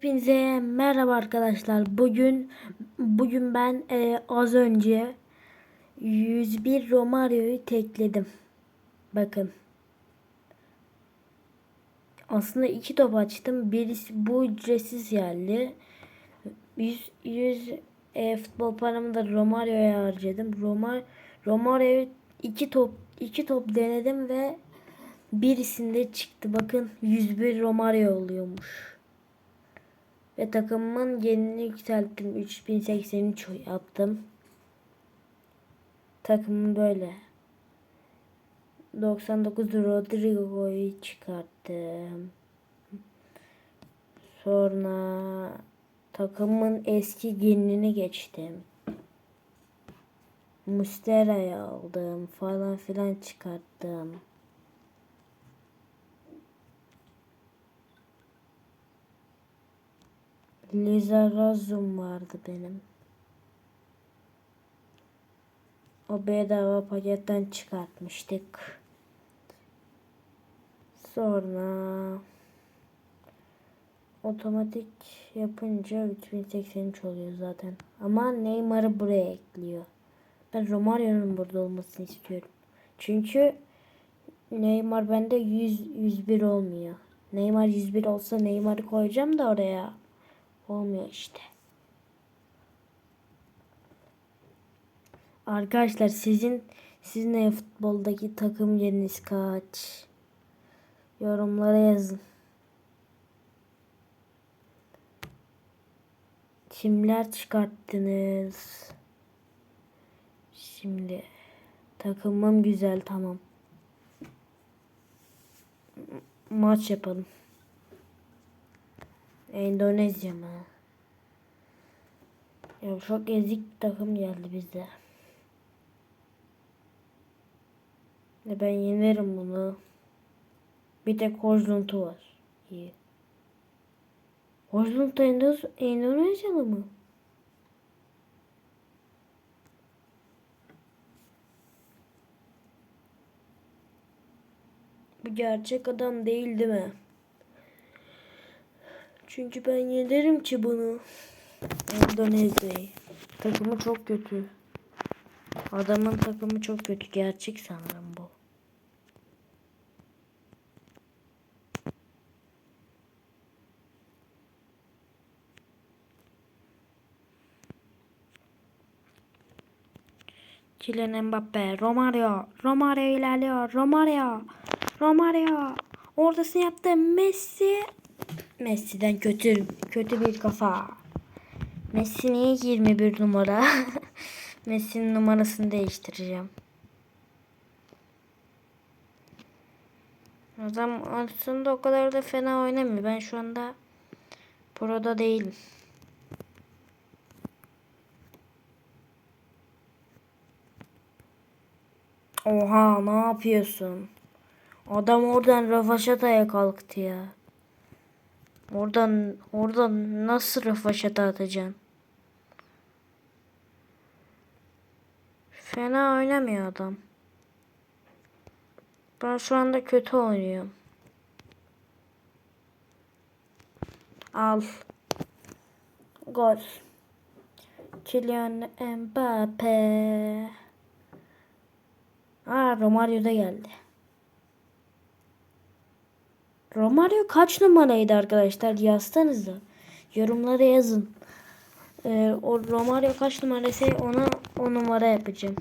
Hepinize merhaba arkadaşlar. Bugün bugün ben e, az önce 101 Romario'yu tekledim. Bakın. Aslında iki top açtım. Birisi bu ücretsiz geldi. 100, 100 e, futbol paramı da Romario'ya harcadım. Romar Romario'yu iki top iki top denedim ve birisinde çıktı. Bakın 101 Romario oluyormuş. Ve takımımın genini yükselttim. 3083 yaptım. Takımım böyle. 99 Rodrigo'yu çıkarttım. Sonra takımın eski genini geçtim. Mustera'yı aldım falan filan çıkarttım. Lizarazum vardı benim. O bedava paketten çıkartmıştık. Sonra otomatik yapınca 3083 oluyor zaten. Ama Neymar'ı buraya ekliyor. Ben Romario'nun burada olmasını istiyorum. Çünkü Neymar bende 100 101 olmuyor. Neymar 101 olsa Neymar'ı koyacağım da oraya. Olmuyor işte. Arkadaşlar sizin sizin ne futboldaki takım yeriniz kaç? Yorumlara yazın. Kimler çıkarttınız? Şimdi takımım güzel tamam. Maç yapalım. Endonezya mı? Ya çok ezik takım geldi bize. Ve ben yenerim bunu. Bir tek Hojlund'u var. İyi. Hojlund da Endonezyalı mı? Bu gerçek adam değil değil mi? Çünkü ben yenerim ki bunu. Endonezya'yı. Takımı çok kötü. Adamın takımı çok kötü. Gerçek sanırım bu. Kylian Mbappe, Romario, Romario ilerliyor, Romario, Romario, ortasını yaptı, Messi, Messi'den kötü kötü bir kafa. Messi niye 21 numara? Messi'nin numarasını değiştireceğim. Adam aslında o kadar da fena oynamıyor. Ben şu anda Pro'da değilim. Oha ne yapıyorsun? Adam oradan Rafaşata'ya kalktı ya. Oradan oradan nasıl Rafaşata atacaksın? Fena oynamıyor adam. Ben şu anda kötü oynuyorum. Al. Gol. Kylian Mbappe. Aa Romario da geldi. Romario kaç numaraydı arkadaşlar yazsanıza. Yorumlara yazın. Ee, o Romario kaç numaraysa ona o numara yapacağım.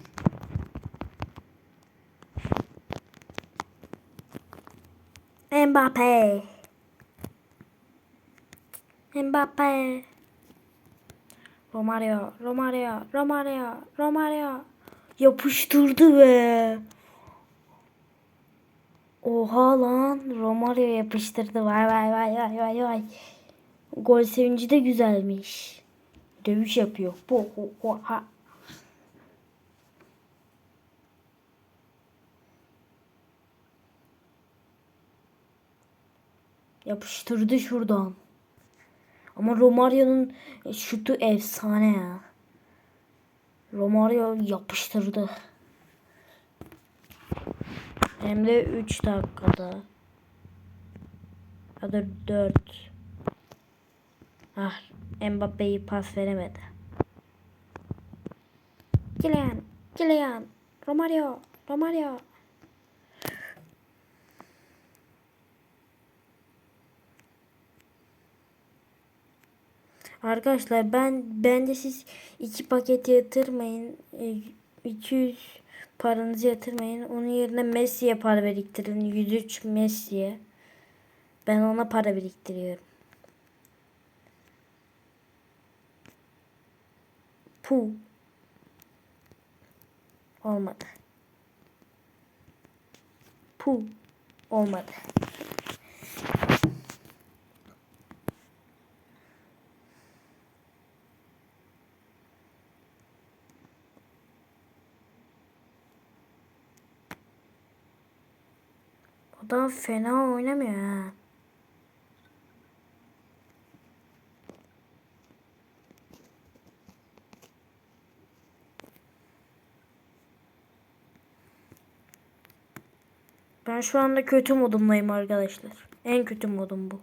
Mbappe. Mbappe. Romario, Romario, Romario, Romario. Yapıştırdı be. Oha lan Romario yapıştırdı. Vay vay vay vay vay vay. Gol sevinci de güzelmiş. Dövüş yapıyor. Bu ho, ho, ha. Yapıştırdı şuradan. Ama Romario'nun şutu efsane ya. Romario yapıştırdı. Hem de 3 dakikada. Ya da 4. Ah Mbappe'yi pas veremedi. Kylian, Kylian, Romario, Romario. Arkadaşlar ben bence siz iki paket yatırmayın. E, 200 paranızı yatırmayın. Onun yerine Messi'ye para biriktirin. 103 Messi'ye. Ben ona para biriktiriyorum. Pu. Olmadı. Pu. Olmadı. Adam fena oynamıyor ha. Ben şu anda kötü modumdayım arkadaşlar. En kötü modum bu.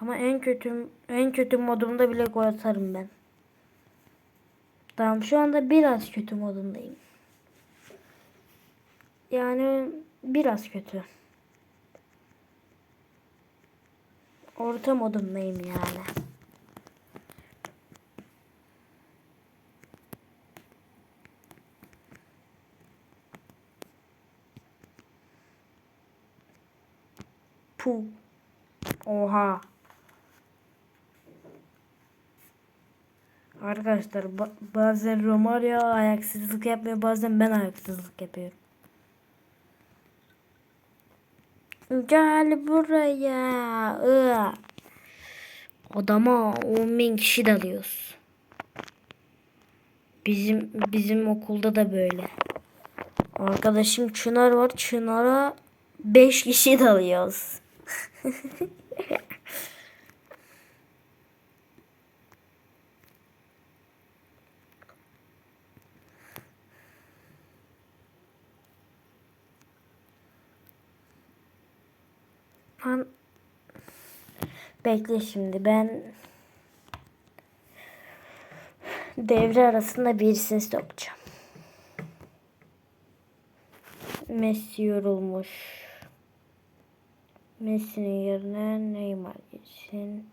Ama en kötü en kötü modumda bile gol atarım ben. Tamam şu anda biraz kötü modundayım. Yani biraz kötü. Orta modundayım yani. Pu. Oha. Arkadaşlar ba- bazen Romario ayaksızlık yapmıyor bazen ben ayaksızlık yapıyorum. Gel buraya. Iı. Adama 10 bin kişi dalıyoruz. Bizim bizim okulda da böyle. Arkadaşım Çınar var. Çınar'a 5 kişi dalıyoruz. An Bekle şimdi ben devre arasında birisini sokacağım. Messi yorulmuş. Messi'nin yerine Neymar geçsin.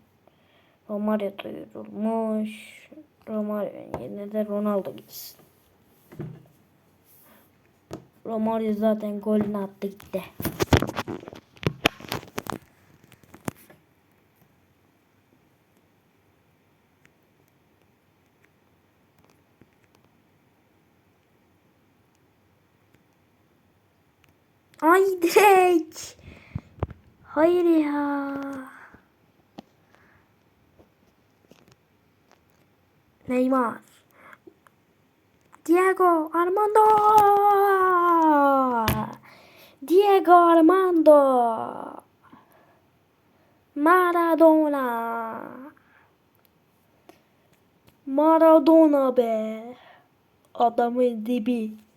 Romario da yorulmuş. Romario'nun yerine de Ronaldo gitsin. Romario zaten golünü attı gitti. Ay direkt. Hayır ya. Neymar. Diego Armando. Diego Armando. Maradona. Maradona be. Adamın dibi.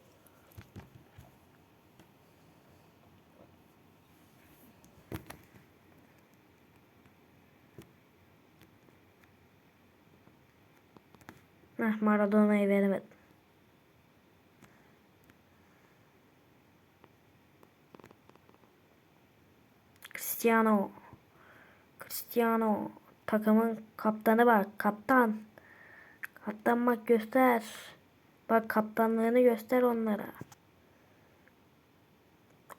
Heh, Maradona'yı veremedim. Cristiano. Cristiano. Takımın kaptanı bak. Kaptan. Kaptan bak göster. Bak kaptanlığını göster onlara.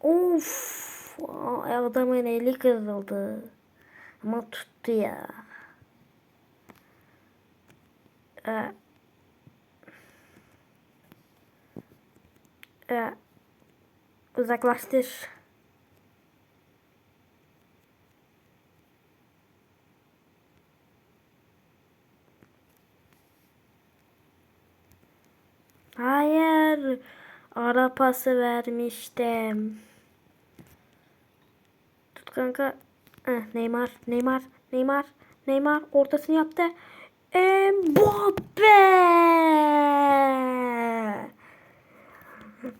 Of. Adamın eli kırıldı. Ama tuttu ya. Ee, Ee, uzaklaştır. Hayır. Ara pası vermiştim. Tut kanka. Heh, Neymar, Neymar, Neymar, Neymar ortasını yaptı. Mbappe!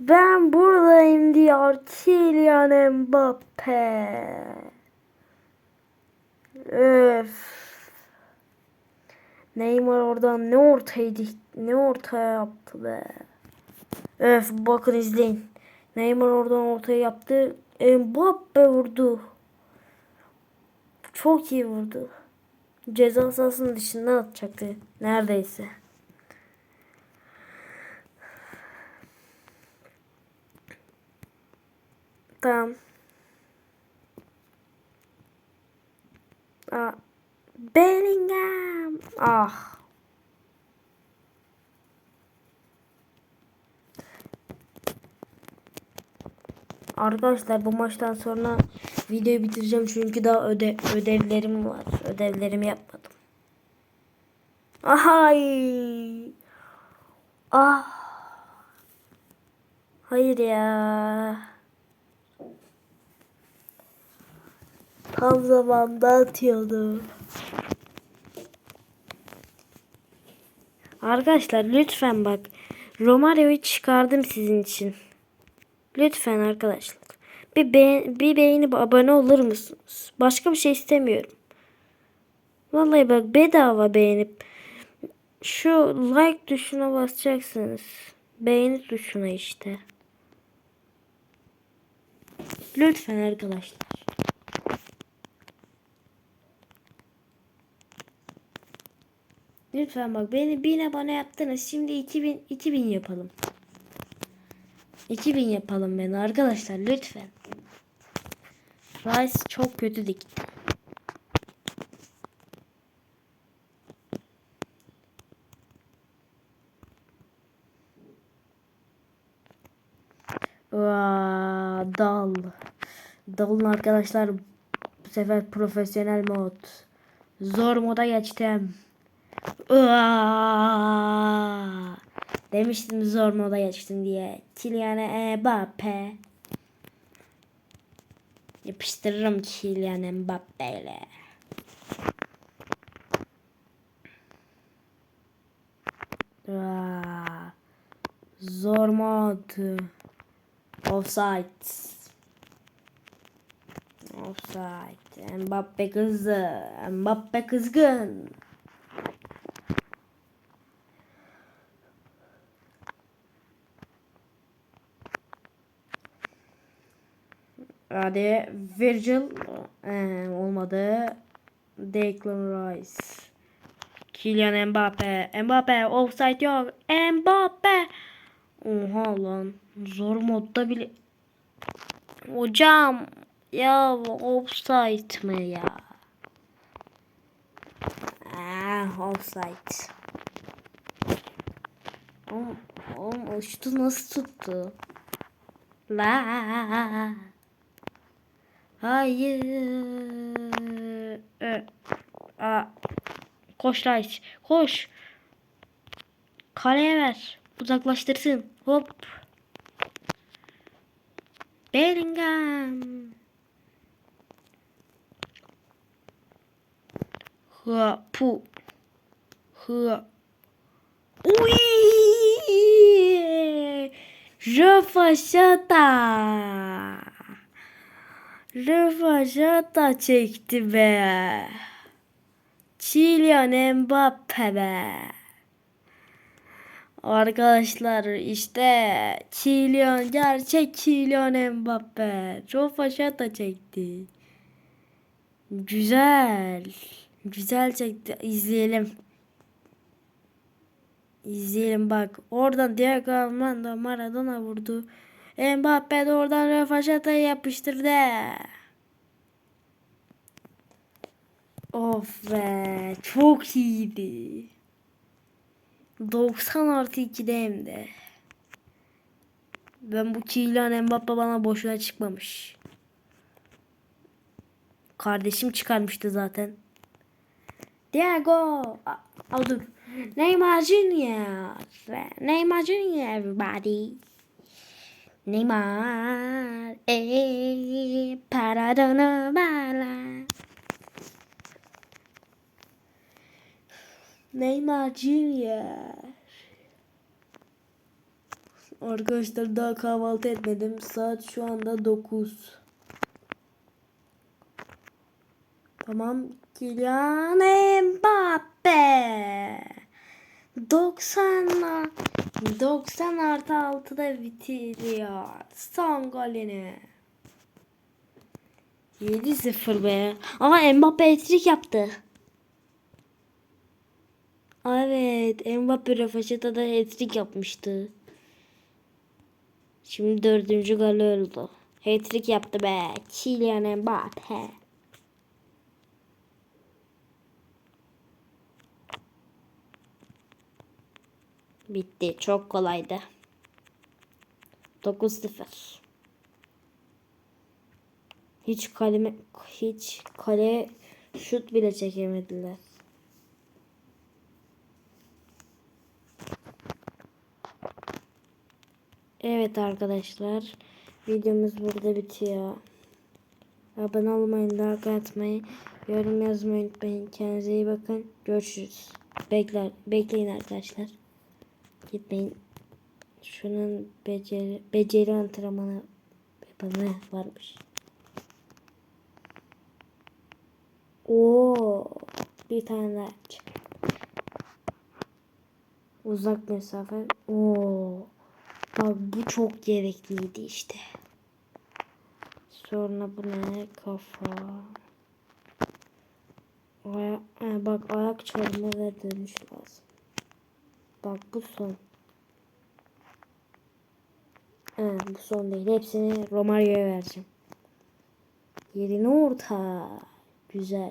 Ben buradayım diyor Kylian Mbappe. Öf. Neymar oradan ne ortaydı ne ortaya yaptı be. Öf bakın izleyin. Neymar oradan ortaya yaptı. Mbappe vurdu. Çok iyi vurdu. Ceza sahasının dışından atacaktı. Neredeyse. Tamam. Aa, Bellingham. Ah. Arkadaşlar bu maçtan sonra videoyu bitireceğim çünkü daha öde ödevlerim var. Ödevlerimi yapmadım. Ay. Ah. Hayır ya. Tam zamanda atıyordu. Arkadaşlar lütfen bak. Romario'yu çıkardım sizin için. Lütfen arkadaşlar. Bir, beğen, bir beğenip abone olur musunuz? Başka bir şey istemiyorum. Vallahi bak bedava beğenip şu like tuşuna basacaksınız. Beğeni tuşuna işte. Lütfen arkadaşlar. Lütfen bak beni 1000 abone yaptınız. Şimdi 2000 2000 yapalım. 2000 yapalım beni arkadaşlar lütfen. Rice çok kötü dikti. Vaa, dal. Dalın arkadaşlar bu sefer profesyonel mod. Zor moda geçtim. Demiştim zor moda geçtim diye. Kylian Mbappe. Yapıştırırım Kylian Mbappe ile. Zor mod. Offside. Offside. Mbappe kızdı. Mbappe kızgın. Hadi Virgil ee, olmadı. Declan Rice. Kylian Mbappe. Mbappe offside yok. Mbappe. Oha lan. Zor modda bile. Hocam ya offside mı ya? Ah offside. Oğlum, oğlum şutu nasıl tuttu? La. Hayır. A. Koş Rice. Koş. Kaleye ver. Uzaklaştırsın. Hop. Bellingham. Hı pu. Hı. Uy! Röfaşata çekti be. Kylian Mbappe be. Arkadaşlar işte Kylian gerçek Kylian Mbappe. Röfaşata çekti. Güzel. Güzel çekti. İzleyelim. İzleyelim bak. Oradan Diego Armando Maradona vurdu. Mbappe de oradan Röfaşata'yı yapıştırdı. Of be. Çok iyiydi. 90 artı 2'de hem de. Ben bu Kylian Mbappe bana boşuna çıkmamış. Kardeşim çıkarmıştı zaten. Diego. Aa, dur. Neymar Junior. Neymar Junior everybody. Neymar. Eh, paradona bala. Neymar Junior. Arkadaşlar daha kahvaltı etmedim. Saat şu anda 9. Tamam. Kylian Mbappe. 90 90 artı 6'da bitiriyor. Son golünü. 7-0 be. Ama Mbappe etrik yaptı. Evet. Mbappe Rafaşata'da hat-trick yapmıştı. Şimdi dördüncü gol oldu. Hat-trick yaptı be. Kylian Mbappe. Bitti. Çok kolaydı. 9-0. Hiç kaleme hiç kale şut bile çekemediler. Evet arkadaşlar. Videomuz burada bitiyor. Abone olmayı, like atmayı, yorum yazmayı unutmayın. Kendinize iyi bakın. Görüşürüz. Bekler, bekleyin arkadaşlar. Gitmeyin. Şunun beceri, beceri antrenmanı yapalım. varmış. Oo, bir tane daha. Uzak mesafe. Oo. Bak bu çok gerekliydi işte. Sonra bu ne? Kafa. Aya bak ayak ve dönüş lazım. Bak bu son. Ha, bu son değil. Hepsini Romario'ya vereceğim. Yerini orta. Güzel.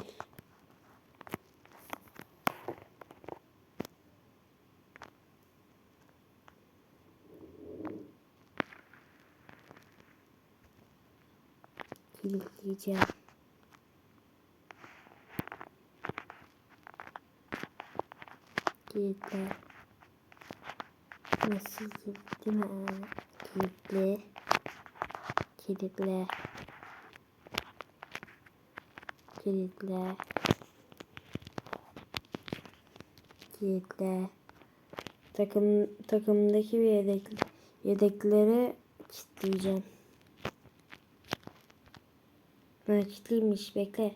kilitleyeceğim. Kilitle. Nasıl kilitli mi? Kilitle. Kilitle. Kilitle. Kilitle. Takım takımdaki bir yedek yedekleri kilitleyeceğim. Nakitliymiş bekle.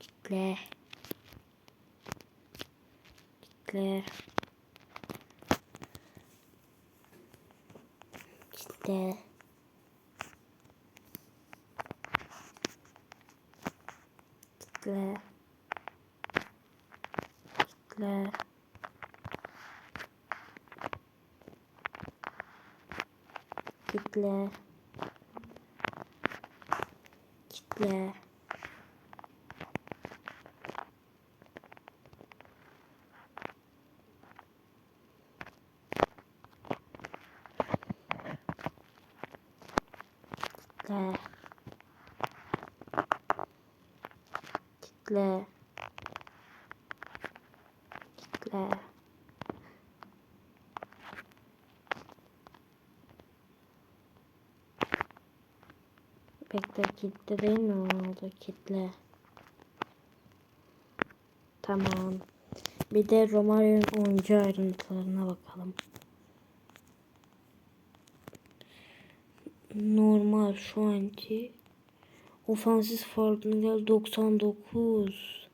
Kitle. Kitle. Kitle. Kitle. Kitle. Kitle. Kitle. Kitle. Kitle. Kitle. Bekle kitle değil mi oldu kitle. Tamam. Bir de Romario'nun oyuncu ayrıntılarına bakalım. Normal şu anki ofansif farkındalığı 99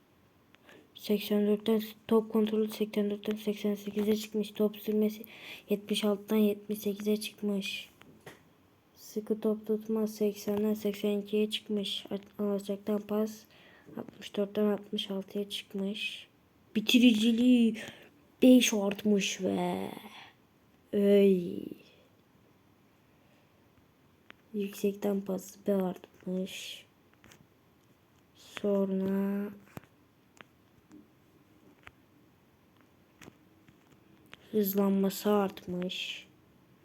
84'ten top kontrolü 84'ten 88'e çıkmış. Top sürmesi 76'dan 78'e çıkmış. Sıkı top tutma 80'den 82'ye çıkmış. Alacaktan pas 64'ten 66'ya çıkmış. Bitiriciliği 5 artmış ve öy. Yüksekten pas bir artmış. Sonra hızlanması artmış.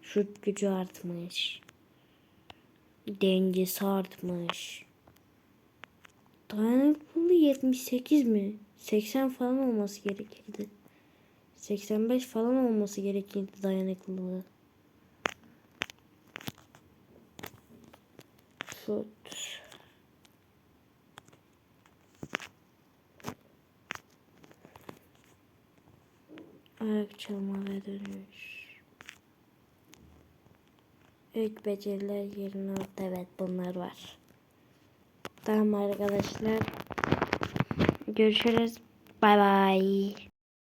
Şut gücü artmış. Dengesi artmış. Dayanıklılığı 78 mi? 80 falan olması gerekirdi. 85 falan olması gerekirdi dayanıklılığı. Şut. Ayak çalma ve dönüş. İlk beceriler yerine aldı. Evet bunlar var. Tamam arkadaşlar. Görüşürüz. Bay bay.